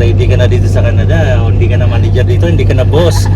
ready ka na dito sa Canada. Hindi ka na manager dito, hindi ka na boss.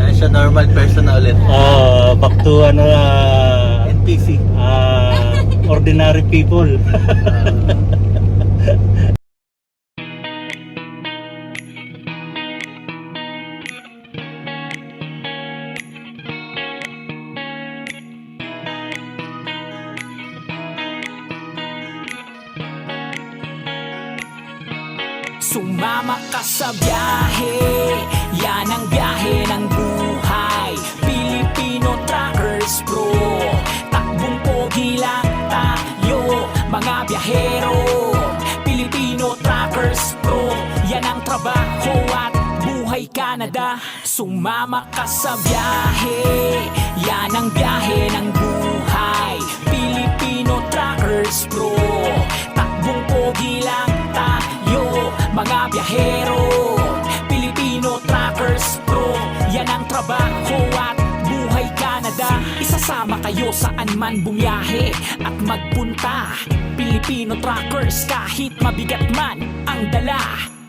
Ano siya, normal person na ulit. Ah, back to ano, ah, NPC. ah, ordinary people. Sumama sa biyahe. Yan ang biyahe ng buhay. Filipino Truckers Pro Takbong pogi lang tayo Mga biyahero. Filipino Truckers Pro Yan ang trabaho at buhay Canada. Sumama ka sa biyahe. Yan ang biyahe ng buhay. Filipino Truckers Pro pogi lang tayo Mga biyahero. Filipino Truckers Pro Yan ang trabaho Isasama kayo saan man bumiyahe At magpunta. Filipino Truckers kahit mabigat man ang dala.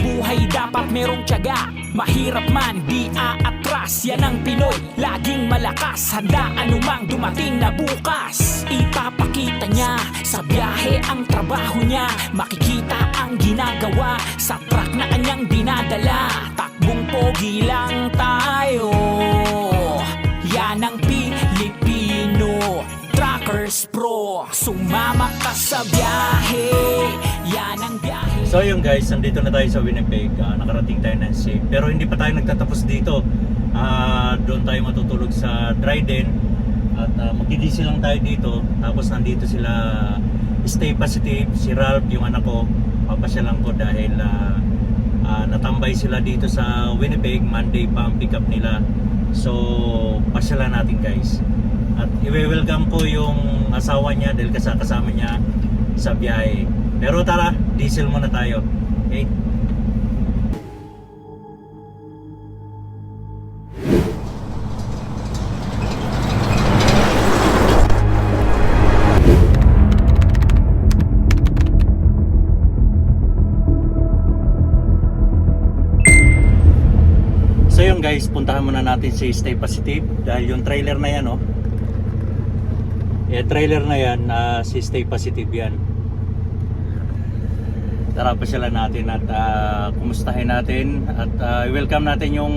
Buhay dapat merong tiyaga Mahirap man, di aatras. Yan ang Pinoy, laging malakas. Handa anumang dumating na bukas. Ipapakita niya Sa biyahe ang trabaho niya. Makikita ang ginagawa Sa truck na kanyang dinadala. Takbong pogi lang tayo. Yan ang Pilipino Truckers Pro Sumama ka sa biyahe Yan ang biyahe So yung guys, nandito na tayo sa Winnipeg. Ah, nakarating tayo ng safe. Pero hindi pa tayo nagtatapos dito. Ah, doon tayo matutulog sa Dryden. At uh, magdidiesel lang tayo dito. Tapos nandito sila Stay Positive, si Ralph, yung anak ko. Papasyalan ko dahil ah, ah, natambay sila dito sa Winnipeg. Monday pa ang pick up nila. So, pasyalan natin guys. At i-welcome ko yung asawa niya dahil kasa- kasama niya sa biyahe. Pero tara, diesel muna tayo. Okay? So yun guys, puntahan muna natin si Stay Positive dahil yung trailer na yan oh. Eh, trailer na yan, na si Stay Positive yan. Tara pa sila natin at ah, kumustahin natin at ah, i-welcome natin yung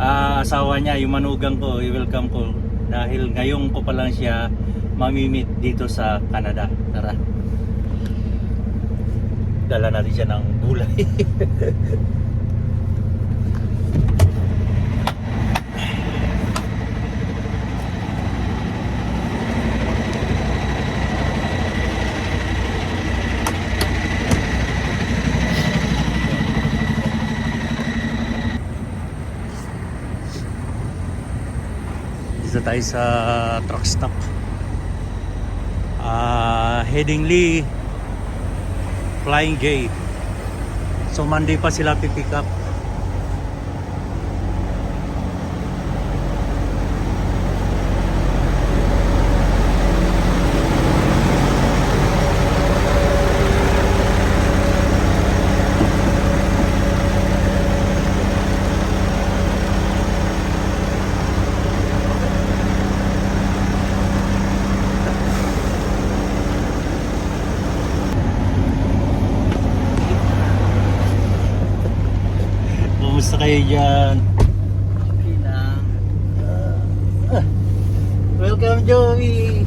ah, asawa niya, yung manugang ko, i-welcome ko dahil ngayon ko pa lang siya mamimit dito sa Canada. Tara. Dala natin siya ng gulay. Dito tayo sa truck stop. Ah, Headingly Flying J. So Monday pa sila pipick up. Kayo dyan? Okay lang. Welcome Joey!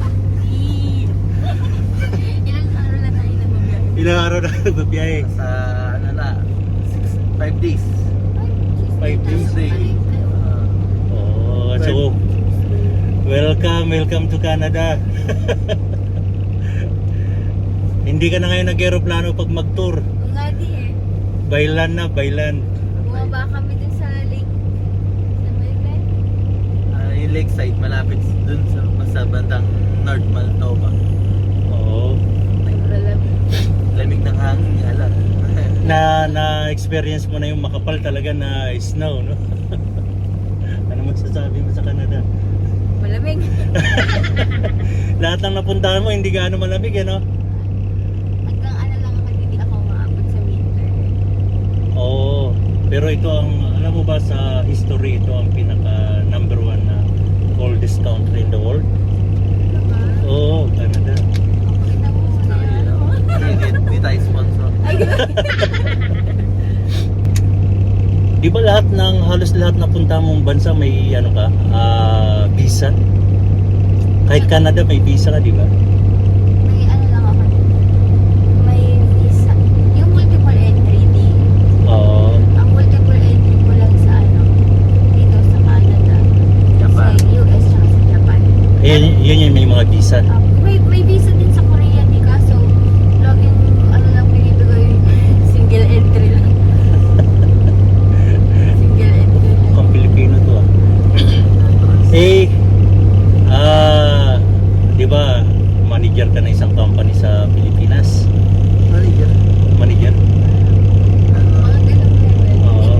Ilang araw na tayo nagbabiyahe? Ilang araw na nagbabiyahe? Sa ano na, 5 days. Five days. Tuesday. Ah, Oh, so welcome, welcome to Canada. Hindi ka na ngayon nag-aeroplano pag mag-tour. Di eh, Bailan na, bailan. bumaba kami dun sa lake. Sa Mayben. ah, yung lakeside, malapit dun sa, sa bandang North Maltova. Oo. Naglalamig. Lamig ng hangin, alam. Na na-experience mo na yung makapal talaga na snow, no? ano masasabi mo sa Canada? Malamig. Lahat ng napuntahan mo hindi gaano malamig, eh, no? Hanggang ano lang ako, hindi ako maabot sa Pero ito ang, alam mo ba sa history, ito ang pinaka coldest country in the world? Oo, Canada. Hindi, tayo sponsor. Di ba lahat ng, halos lahat na punta mong bansa may ano ka, ah, visa? Kahit Canada may visa ka, di ba? may ano lang ako. May visa. Yung multiple entry, di. Oo. Ang multiple entry ko lang sa ano, dito sa Canada. Japan. Sa US tsaka sa Japan. Yun, yun yung may mga visa. Ah, may, may visa din sa Korea, di kaso laging ano lang pinibigay single entry lang. single entry lang. Ang Pilipino to ah. Eh, ah, di ba, manager ka na isang company sa Pilipinas? Manager. Manager? Oo.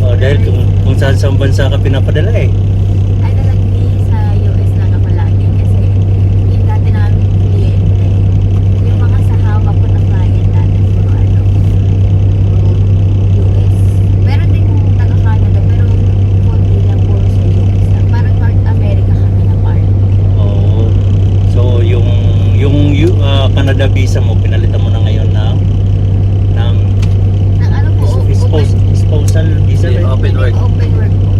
Oh, dahil kung, kung saan saan bansa ka pinapadala eh. Ay, talagang sa US lang ako lagi kasi yung dati namin kliyente, yung mga sa hawak ko na client dati puro ano, puro US. Meron din yung taga-Canada pero konti lang puro sa US lang. Parang North America kami na part. Oo. So, yung yung yu- ah, Canada visa mo na ngayon ng ng Nang ano po, o- spouse, spousal visa Hindi, ba? open work. Open work po.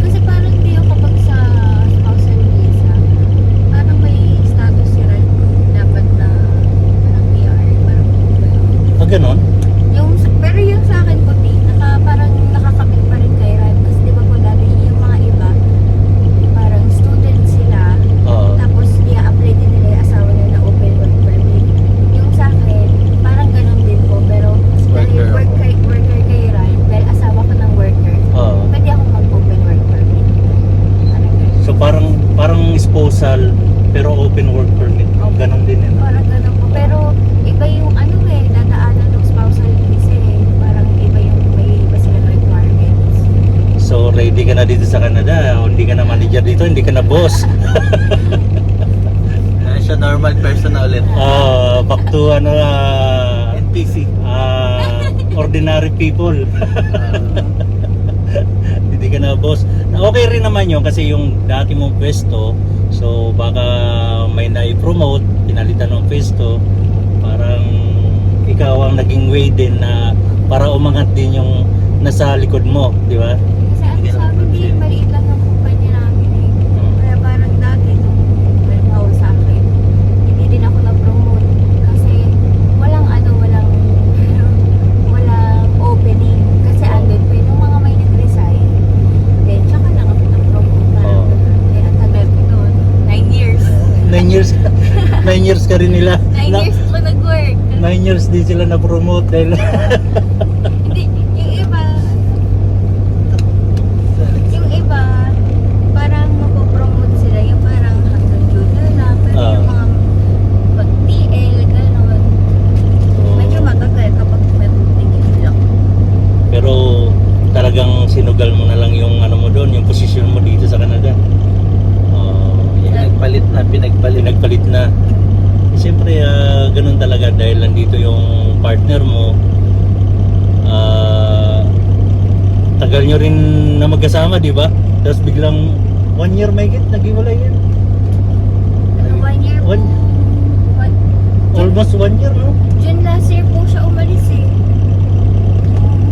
Kasi parang di ako kapag sa spousal visa, parang may status sila dapat na parang PR, parang gano'n. Ah, ganon? Yung, pero yung sa akin po, di, naka, parang nakakabit pa rin kay Ryan. Kasi di ba po dati yung mga iba, parang student sila, Oo. tapos i-apply din nila yung asawa nila na open work permit. Yung sa akin, parang ganun din po. Pero dahil Worker work ako. kay, worker kay Ryan, dahil asawa ko ng worker, Oo. pwede akong mag-open work permit. Parang ganun. So, parang parang spousal pero open work permit. Ganon din yun. Parang ganun po. Pero iba yung ano eh, dadaanan ng spousal visa eh. Parang iba yung may iba silang requirements. So, ready ka na dito sa Canada. O, hindi ka na manager dito, hindi ka na boss. Siya, normal person na ulit. Ah, back to ano, ah, NPC. ah, ordinary people. Hindi ka na boss. Okay rin naman yun kasi yung dati mong pwesto, so baka may na-promote, pinalitan ng pwesto, parang ikaw ang naging way din na para umangat din yung nasa likod mo, di ba? 9 years. 9 years ka rin nila. 9 years ako nag-work. 9 years din sila na-promote dahil magkasama, di ba? Tapos biglang one year may get, nag-iwalay yan. Ano, one year po, One- one, Almost one year, no? June last year po siya umalis eh.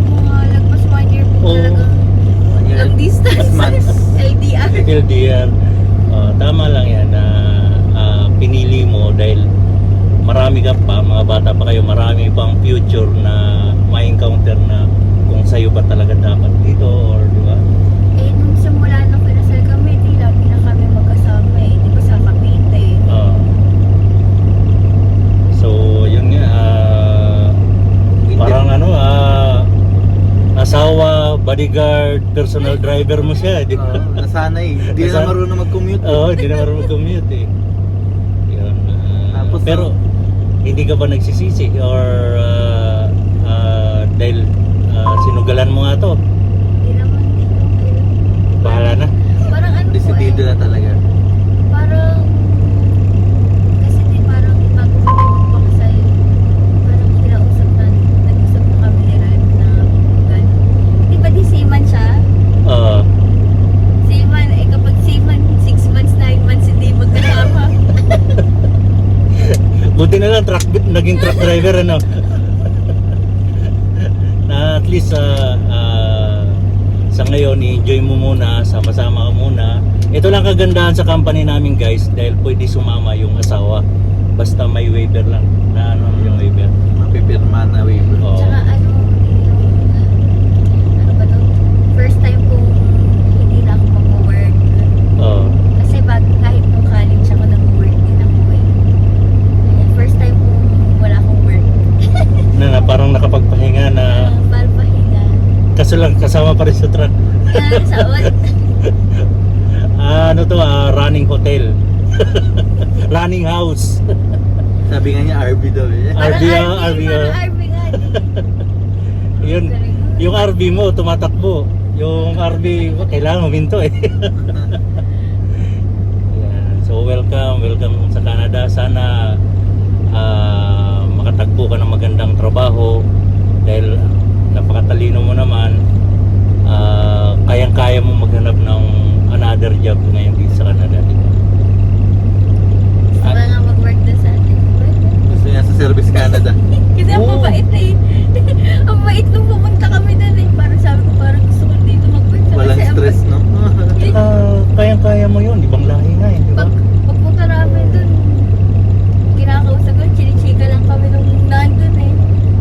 Mga lagpas one year po Oo. talagang long distance. LDR. LDR. Ah, tama lang yan na ah, pinili mo dahil marami ka pa, mga bata pa kayo, marami pang future na ma-encounter na kung sa'yo ba talaga dapat dito or di ba? Eh, nung simula nung kinasal kami, di lagi na kami magkasama eh. Di ba sa Cavite eh. Ah. so, yun nga, ah, parang ano, ah, asawa, bodyguard, personal driver mo siya, di ba? Ah, nasanay. Hindi na Nasan- marunong mag-commute. Oo, hindi na marunong mag-commute eh. Yun. ah, Tapos, pero, hindi ka ba nagsisisi or ah, ah, dahil ah, sinugalan mo nga to, Hindi naman bahala na. Parang ano po Desidido eh. na talaga. Parang, kasi di parang bago kami magpakasal, parang kinausap na, nag-usap na kami ni Ran na gano'n. buti na lang truck, naging truck driver ano. na at least ah, ah, sa ngayon i-enjoy mo muna, sama-sama ka muna. Ito lang kagandahan sa company namin guys dahil pwede sumama yung asawa. Basta may waiver lang. Na ano yung waiver. Mapipirma na waiver. Oo. Tsaka ano, yung, ano ba to? First time kong hindi na ako mag-work. Oo. Kasi bag, kahit nung college ako nag-work din ako eh. Ayan, first time kong wala akong work. na, na parang nakapagpahinga na Uh, palpahinga. kaso lang kasama pa rin sa truck. On. Ah, ano to, ah, running hotel. running house. Sabi nga niya RB daw eh. RV, ah, RV, ah. Parang RV nga. di. Yun, yung RV mo tumatakbo. Yung RV, kailangan huminto eh. So welcome, welcome sa Canada. Sana ah, makatagpo ka ng magandang trabaho dahil napakatalino mo naman. Ah, kayang-kaya mo maghanap ng another job ngayon dito sa Canada. Di ba? Gusto ba nga mag-work doon sa atin? Gusto niya sa Service Canada. Kasi ang mabait eh. ang mabait nung pumunta kami doon eh. Parang sabi ko, parang gusto ko dito mag-work. Walang stress, no? Ah, kayang-kaya mo yun. Ibang lahi nga eh. Di ba? Pag, pagpunta namin doon, kinakausap ko, chinichika lang kami nung nandun eh.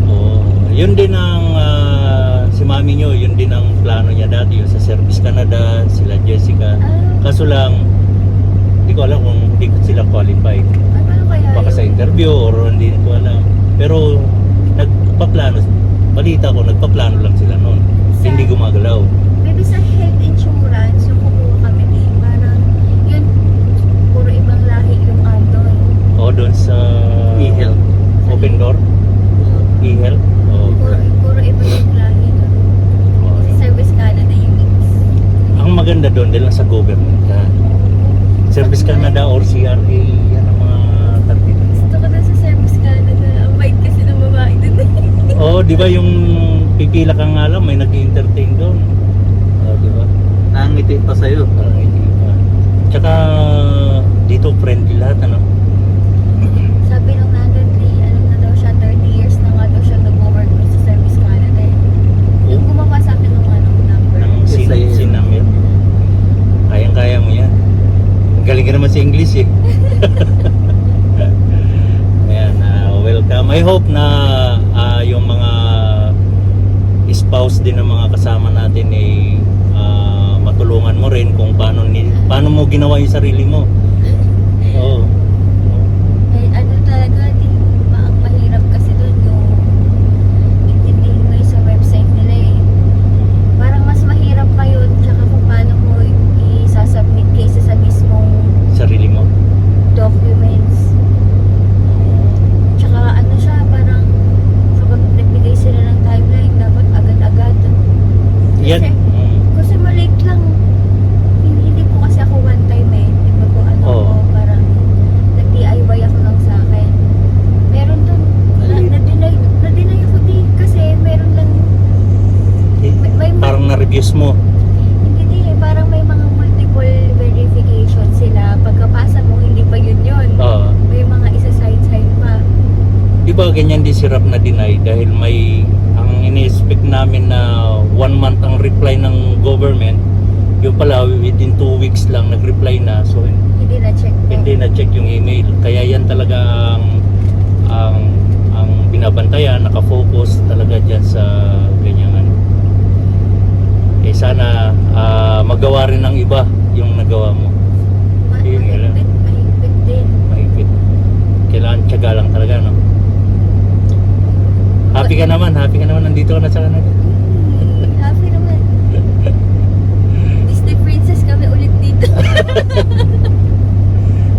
Oo. Yun din ang ah, si mami nyo, yun din ang plano niya dati, yung sa Service Canada, sila Jessica. Ah, Kaso lang, hindi ko alam kung hindi sila qualified. ano kaya Yun? interview or hindi ko alam. Pero nagpaplano, balita ko, nagpaplano lang sila noon. Sa- Hindi gumagalaw. Maybe sa health insurance, yung kumuha kami din, parang yun, puro ibang lahi yung andon. O doon sa E-health. Open Door, e-health. O, Puro, puro iba yung lahi doon. o. Sa Service Canada yung mix. Ang maganda doon, dahil lang sa government ka. Service Canada or CRA, yan ang mga target. Gusto ko na sa Service Canada. Ang bait kasi ng babae doon Oo, di ba yung pipila ka nga lang, may nag-entertain doon. Oo, di ba? Nangiti pa sa'yo. Parang hindi pa. Tsaka dito friendly lahat, ano? Sabi nung nandun, ano na daw siya, 30 years na nga daw siya nag-work sa Service Canada eh. Yung gumawa sa akin ng ano, number. Ng sin, Yes, I- sin number. Kayang-kaya mo yan. Galing ka naman sa English eh. Ayan, ah, welcome. I hope na ah, yung mga spouse din ng mga kasama natin ay ah, matulungan mo rin kung paano, ni, paano mo ginawa yung sarili mo. Oo. Eh, ano talaga, di, ma- ang mahirap kasi doon yung intindihin mo yung sa website nila eh. Parang mas mahirap pa yun, tsaka kung paano mo i-submit kaysa sa mismong Sarili mo. documents. Tsaka ano siya, parang kapag nagbigay sila ng timeline, dapat agad-agad. Yan. Kasi, Mm. kasi malate lang. Hindi, hindi po kasi ako one time eh. Di ba po ano Oo. ko, parang nag-DIY ako lang sa akin. Meron dun, na, Malate. na-deny, na-deny ako din kasi meron lang, Eh, may, may, Parang na-reviews mo. hindi din eh, parang may mga multiple verification sila. Pagkapasa mo, hindi pa yun yun. Oo. May mga isa-side-side pa. Di ba ganyan din si Rap na deny? Dahil may ang ini-expect namin na one month ang reply ng government yung pala within two weeks lang nag-reply na. So Hindi na-check po. hindi na-check yung email. Kaya yan talaga ang ang ang binabantayan. Nakafocus talaga dyan sa ganyang ano. Eh sana ah, magawa rin ng iba yung nagawa mo. Ma- mahigpit, mahigpit din. mahigpit. Kailangan tiyaga lang talaga no happy ka naman happy ka naman nandito ka na sa Canada Hmm, happy naman. Disney princess kami ulit dito.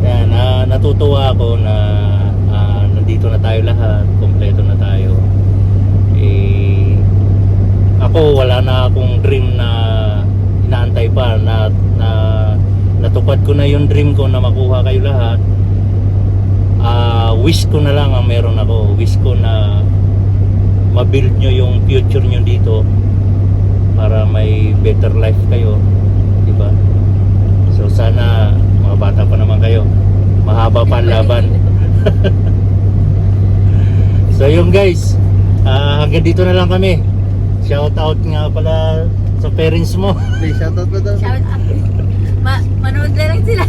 Yan, ah, natutuwa ako na ah, nandito na tayo lahat, kompleto na tayo. Eh, ako wala na akong dream na inaantay pa na, na natupad ko na yung dream ko na makuha kayo lahat. Ah, wish ko na lang ang meron ako. Wish ko na ma-build nyo yung future nyo dito para may better life kayo, di ba? So sana mga bata pa naman kayo. Mahaba pa ang laban. So yung guys, ah, hanggang dito na lang kami. Shout out nga pala sa parents mo. Please, shoutout mo daw. Shout out. Ma manood na lang sila.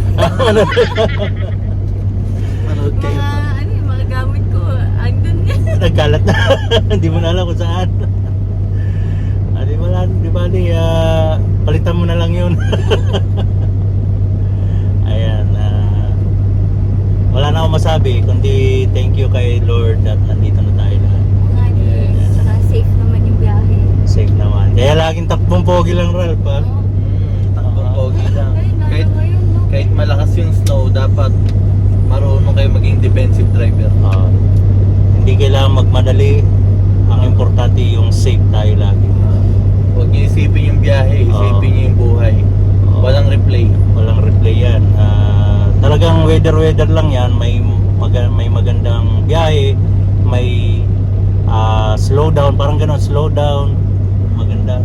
Manood kayo. mga, ano yung mga gamit ko. Andun nga. Nagkalat na. Hindi mo na alam kung saan. Ah, di ba lang, di ba di, ah, palitan mo na lang yun. Ayan. ah, wala na akong masabi, kundi thank you kay Lord at nandito na tayo lahat. Nga di, saka safe naman yung biyahe. Safe naman. Kaya laging takbong pogi lang, Ralph. ah. Takbong pogi lang. Kahit, kahit malakas yung snow, dapat marunong kayo maging defensive driver. Ah, hindi kailangan magmadali. Ang importante yung safe tayo lagi. Huwag niyo isipin yung biyahe, isipin niyo yung buhay. Oo. Walang replay. walang replay yan. Ah, talagang weather-weather lang yan. May, maga- may magandang biyahe, may ah, slow down, parang gano'n, slow down, maganda.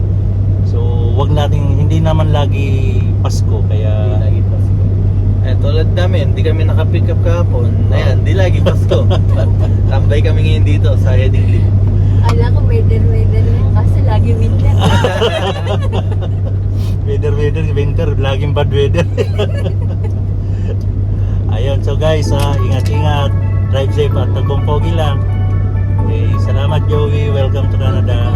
So, wag natin, hindi naman lagi Pasko, kaya lagi. Eh, tulad namin, hindi kami nakapick up kahapon. Ayan, hindi lagi Pasko. Tambay kami ngayon dito sa heading lift. Ala ko weather weather lang kasi lagi winter. weather-weather, winter, laging bad weather. Ayun, so guys, ah, ingat-ingat, drive safe at tagbong pogi lang. Okay, salamat Joey, welcome to Canada.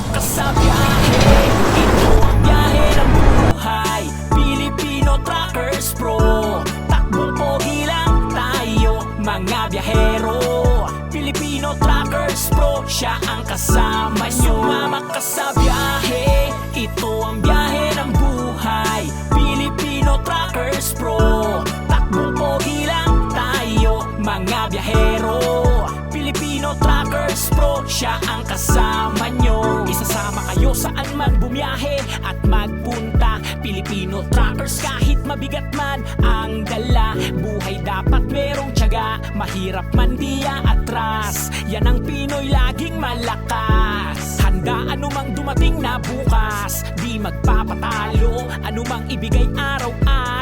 Sumama ka sa ang biyahe ng buhay Filipino Truckers Pro Takbong pogi tayo mga biyahero. Filipino Truckers Pro Siya ang kasama nyo Sumama ka sa biyahe Ito ang biyahe ng buhay. Filipino Truckers Pro Takbong pogi lang tayo mga biyahero. Filipino Truckers Pro, siya ang kasama nyo Isasama kayo saan man bumiyahe at magpunta. Filipino Truckers kahit mabigat man ang dala. Buhay dapat merong tiyaga, mahirap man di atras. Yan ang Pinoy laging malakas. Handa anumang dumating na bukas Di magpapatalo, anumang ibigay araw-araw